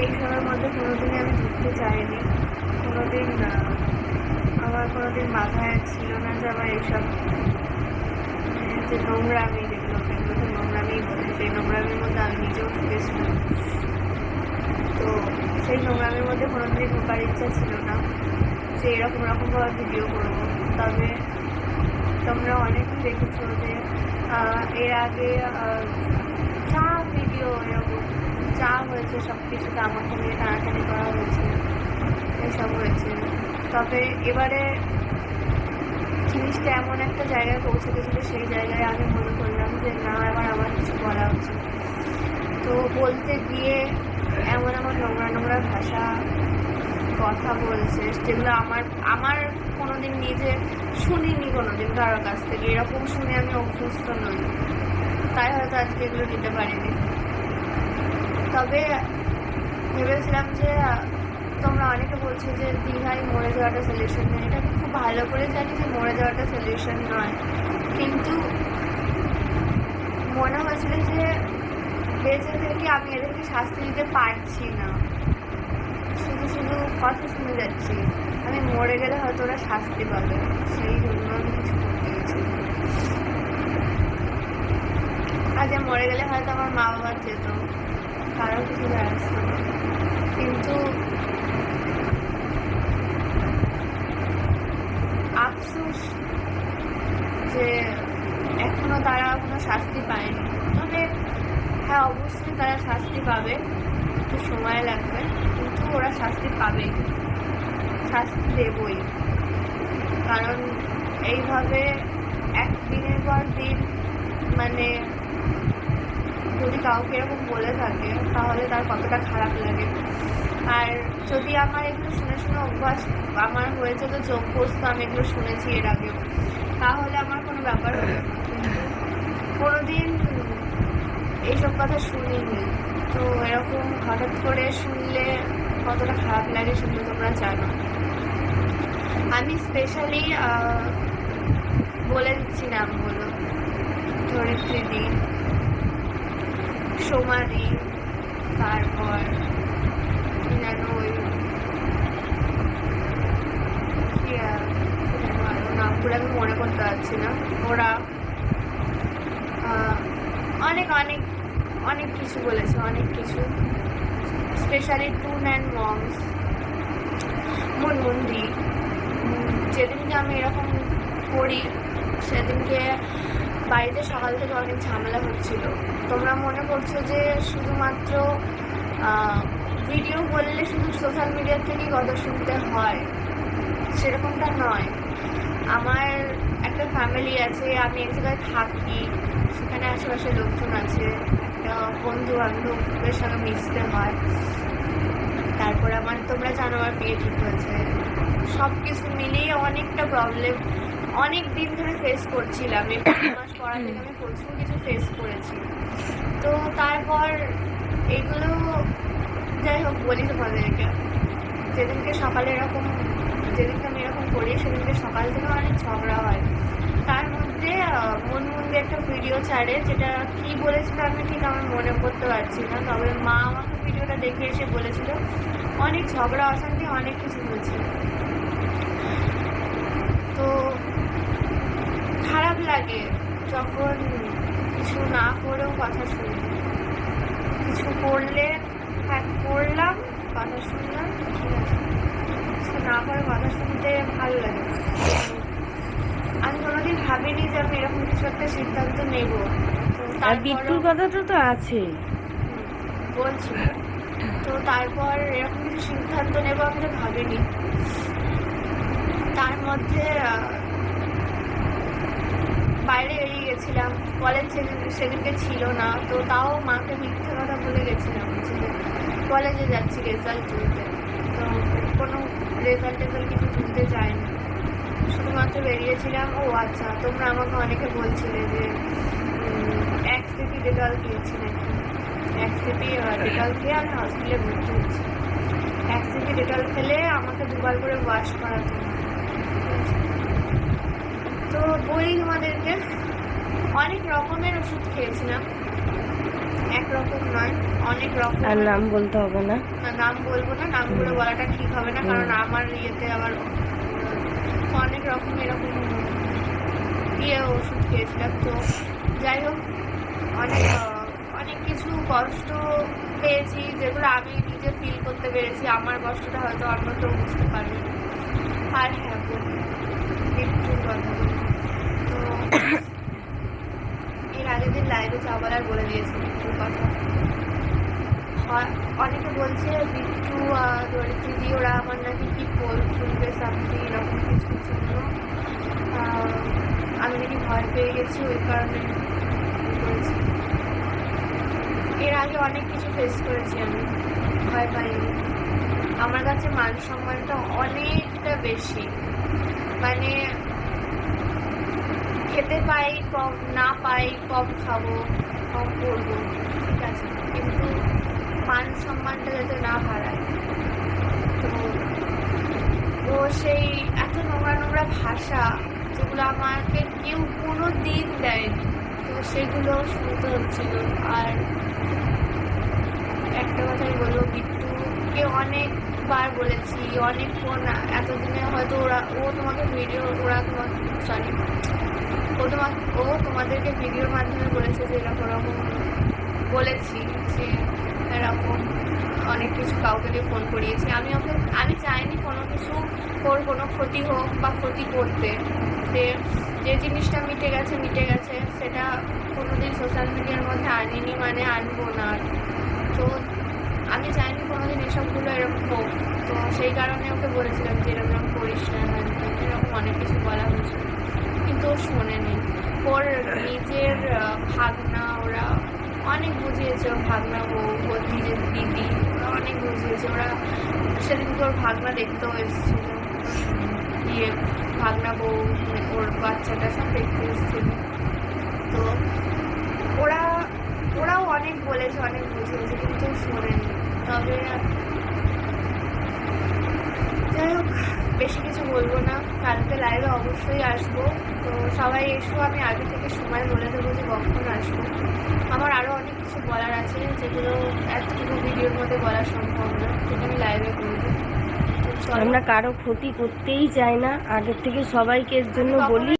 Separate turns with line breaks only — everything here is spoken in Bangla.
এইসবের মধ্যে কোনোদিনই আমি ঢুকতে চাইনি কোনোদিন আমার কোনোদিন মাথায় ছিল না যে আমার এইসব মানে যে নোংরামি, যেগুলো সেগুলোকে নোংরামি বলে, সেই নোংরামির মধ্যে আমি নিজেও ঢুকেছিলাম তো সেই নোংরামির মধ্যে কোনোদিনই ঢোকার ইচ্ছা ছিল না যে এরকম রকমভাবে ভিডিও করব। তবে তোমরা অনেকেই দেখেছ যে এর আগে আহ, যা ভিডিও এরকম যা হয়েছে সব কিছুতে আমাকে নিয়ে টানাটানি করা হয়েছে, এসব হয়েছে। তবে এবারে জিনিসটা এমন একটা জায়গায় পৌঁছে গেছিল, সেই জায়গায় আমি মনে করলাম যে না, এবার আমার কিছু বলা উচিত। তো বলতে গিয়ে এমন এমন নোংরা নোংরা ভাষা, কথা বলছে, যেগুলো আমার আমার কোনোদিন নিজে শুনিনি কোনোদিন কারোর কাছ থেকে। এরকম শুনে আমি অভ্যস্ত নই। তাই হয়তো আজকে এগুলো নিতে পারিনি। তবে ভেবেছিলাম যে তোমরা অনেকে বলছো যে, দীঘায় মরে যাওয়াটা সলিউশন নয়। এটা আমি খুব ভালো করে জানি যে, মরে যাওয়াটা সলিউশন নয়। কিন্তু মনে হয়েছিল যে, বেঁচে থেকে আমি এদেরকে শাস্তি দিতে পারছি না। শুধু শুধু কথা শুনে যাচ্ছি। আমি মরে গেলে হয়তো ওরা শাস্তি পাবে। সেই জন্য আমি কিছু করতে আজ মরে গেলে হয়তো আমার মা বাবা যেত। কারও কিছু যায় আসতো কিন্তু আফসোস যে এখনও তারা কোনো শাস্তি পায়নি। তবে হ্যাঁ অবশ্যই তারা শাস্তি পাবে। একটু সময় লাগবে, কিন্তু ওরা শাস্তি পাবে শাস্তি দেবই। কারণ এইভাবে একদিনের পর দিন মানে যদি কাউকে এরকম বলে থাকে, তাহলে তার কতটা খারাপ লাগে। আর যদি আমার এগুলো শুনে শুনে অভ্যাস আমার হয়েছে তো চোখ বসতো আমি এগুলো শুনেছি এর আগেও, তাহলে আমার কোনো ব্যাপার হতো না। কোনোদিন এইসব কথা শুনিনি। তো এরকম হঠাৎ করে শুনলে কতটা খারাপ লাগে সেগুলো তোমরা জানো। আমি স্পেশালি বলে দিচ্ছি নামগুলো। ধরিত্রী দি সোমাদি তারপর যেন ওই নামগুলো আমি মনে করতে পারছি না। ওরা অনেক অনেক অনেক কিছু বলেছে, অনেক কিছু। স্পেশালি টুন অ্যান্ড মমস মুনমুন্দি। যেদিনকে আমি এরকম করি, সেদিনকে বাড়িতে সকাল থেকে অনেক ঝামেলা হচ্ছিল। তোমরা মনে করছ যে শুধুমাত্র ভিডিও বললে শুধু সোশ্যাল মিডিয়ার থেকেই কথা শুনতে হয়? সেরকমটা নয়। আমার একটা ফ্যামিলি আছে, আমি এক জায়গায় থাকি, সেখানে আশেপাশে লোকজন আছে, একটা বন্ধু বান্ধবের সঙ্গে মিশতে হয়। তারপর আমার, তোমরা জানো আমার বিয়ে ঠিক হয়েছে। সব কিছু মিলিয়ে অনেকটা প্রবলেম অনেক দিন ধরে ফেস করছিলাম। এই মাস পড়া থেকে আমি প্রচুর কিছু ফেস করেছি। তো তারপর এগুলো যাই হোক বলি তোমাদেরকে। যেদিনকে সকালে এরকম, যেদিনকে আমি এরকম করি, সেদিনকে সকাল থেকে অনেক ঝগড়া হয়। তার মধ্যে মন মন্দির একটা ভিডিও ছাড়ে, যেটা কি বলেছিল আমি ঠিক আমার মনে করতে পারছি না। তবে মা আমাকে ভিডিওটা দেখে এসে বলেছিল, অনেক ঝগড়া, অশান্তি, অনেক কিছু হয়েছে তো খারাপ লাগে যখন কিছু না করেও কথা শুনি কিছু করলে হ্যাঁ করলাম কথা শুনলাম ঠিক আছে। কিছু না করে কথা শুনতে ভালো লাগে আমি কোনোদিন ভাবিনি যে আমি এরকম কিছু একটা সিদ্ধান্ত নেব।
আর বিট্টুর কথাটা তো আছে।
বলছি। তো তারপর এরকম কিছু সিদ্ধান্ত নেব আমি তো ভাবিনি। তার মধ্যে বাইরে বেরিয়ে গেছিলাম। কলেজ সেদিন সেদিনকে ছিল না, তো তাও মাকে মিথ্যে কথা বলে গেছিলাম যে কলেজে যাচ্ছি রেজাল্ট তুলতে। তো কোনো রেজাল্ট টেজাল্ট কিছু তুলতে যায়নি। শুধুমাত্র বেরিয়েছিলাম, ও আচ্ছা তোমরা আমাকে অনেকে বলছিলে যে এক সিপি ডেটল খেয়েছি নাকি? এক সিপি ডেটল খেয়ে আমি হসপিটালে ভর্তি হয়েছি। এক সিপি ডেটল খেলে আমাকে দুবার করে ওয়াশ করাতে তো বলি তোমাদেরকে অনেক রকমের ওষুধ খেয়েছিলাম। একরকম নয় অনেক রকম
আর নাম বলতে হবে না।
নাম বলব না নামগুলো। বলাটা ঠিক হবে না কারণ আমার ইয়েতে আবার অনেক রকম এরকম ইয়ে ওষুধ খেয়েছিলাম। তো যাই হোক অনেক অনেক কিছু কষ্ট পেয়েছি যেগুলো আমি নিজে ফিল করতে পেরেছি। আমার কষ্টটা হয়তো অন্য কেউ বুঝতে পারবে আর হ্যাঁ বলি কথা এর আগের দিন লাইভে চা বলার বলে দিয়েছি মৃত্যুর কথা। অনেকে বলছে বিট্টু আর ধরিত্রী ওরা আমার নাকি কি পোল খুলবে সামনে এরকম কিছুর জন্য। আমি নাকি ভয় পেয়ে গেছি, ওই কারণে করেছি এর আগে অনেক কিছু ফেস করেছি আমি, ভয় পাইনি। আমার কাছে মান সম্মানটা অনেকটা বেশি। মানে খেতে পাই, কম না পাই, কম খাব, কম করব, ঠিক আছে। কিন্তু মান সম্মানটা যাতে না হারায়। তো ও সেই এত নোংরা নোংরা ভাষা যেগুলো আমাকে কেউ কোনো দিন দেয়নি। তো সেগুলো শুনতে হচ্ছিল। আর একটা কথাই বলব, বিট্টুকে অনেকবার বলেছি, অনেক ফোন, এতদিনে হয়তো ওরা, ও তোমাকে ভিডিও, ওরা তোমাকে সরি ও তোমাকে ও তোমাদেরকে ভিডিওর মাধ্যমে বলেছে যে এরকম এরকম বলেছি যে এরকম অনেক কিছু কাউকে দিয়ে ফোন করিয়েছি। আমি ওকে, আমি চাইনি কোনো কিছু ওর কোনো ক্ষতি হোক বা ক্ষতি করতে। যে যে জিনিসটা মিটে গেছে মিটে গেছে, সেটা কোনোদিন সোশ্যাল মিডিয়ার মধ্যে আনিনি মানে আনব না। তো আমি চাইনি কোনোদিন এসবগুলো এরকম হোক। তো সেই কারণে ওকে বলেছিলাম যে এরকম করিস না, এরকম অনেক কিছু বলা হয়েছিল ও শোনেনি। ওর নিজের ভাগনা ওরা অনেক বুঝিয়েছে, ওর ভাগনা বউ, ওর নিজের দিদি, ওরা অনেক বুঝিয়েছে। ওরা সেদিনকে ওর ভাগনা দেখতেও এসেছিল। ইয়ে ভাগনা বউ, ওর বাচ্চাটা সব দেখতে এসেছিল। তো ওরা, ওরাও অনেক বলেছে, অনেক বুঝিয়েছে, কিন্তু শোনেনি। তবে যাই হোক বেশি কিছু বলব না। কালকে লাইভে অবশ্যই আসব। তো সবাই এসো আমি আগে থেকে সময় বলে দেবো যে কখন আসব। আমার আরও অনেক কিছু বলার আছে যেগুলো এতটুকু ভিডিওর মধ্যে বলা সম্ভব না সেটা আমি লাইভে বলব।
আমরা কারও ক্ষতি করতেই চাই না। আগের থেকে সবাইকে এর জন্য বলি